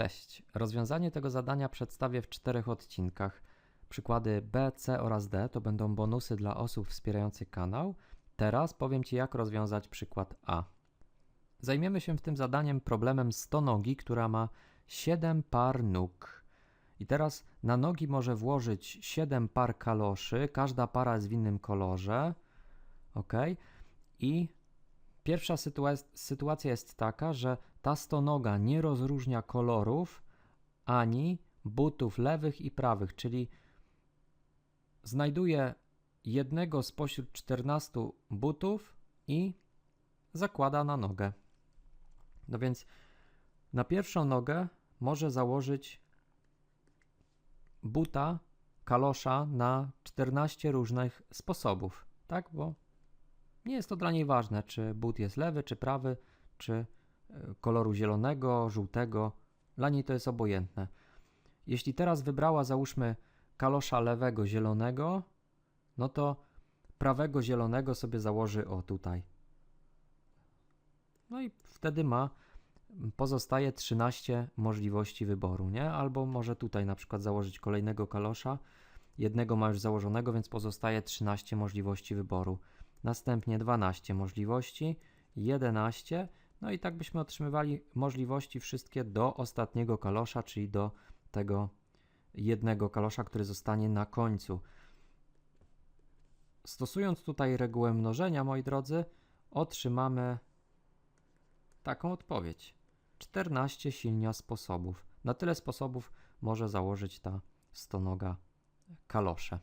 Cześć. Rozwiązanie tego zadania przedstawię w czterech odcinkach. Przykłady B, C oraz D to będą bonusy dla osób wspierających kanał. Teraz powiem Ci, jak rozwiązać przykład A. Zajmiemy się w tym zadaniem problemem stonogi, która ma 7 par nóg. I teraz na nogi może włożyć 7 par kaloszy, każda para jest w innym kolorze. Ok. I Pierwsza sytua- sytuacja jest taka, że ta stonoga nie rozróżnia kolorów ani butów lewych i prawych, czyli znajduje jednego spośród 14 butów i zakłada na nogę. No więc na pierwszą nogę może założyć buta, kalosza na 14 różnych sposobów, tak? Bo nie jest to dla niej ważne, czy but jest lewy, czy prawy, czy koloru zielonego, żółtego. Dla niej to jest obojętne. Jeśli teraz wybrała, załóżmy, kalosza lewego zielonego, no to prawego zielonego sobie założy o tutaj. No i wtedy ma, pozostaje 13 możliwości wyboru, nie? Albo może tutaj na przykład założyć kolejnego kalosza. Jednego ma już założonego, więc pozostaje 13 możliwości wyboru następnie 12 możliwości, 11, no i tak byśmy otrzymywali możliwości wszystkie do ostatniego kalosza, czyli do tego jednego kalosza, który zostanie na końcu. Stosując tutaj regułę mnożenia, moi drodzy, otrzymamy taką odpowiedź. 14 silnia sposobów. Na tyle sposobów może założyć ta stonoga kalosze.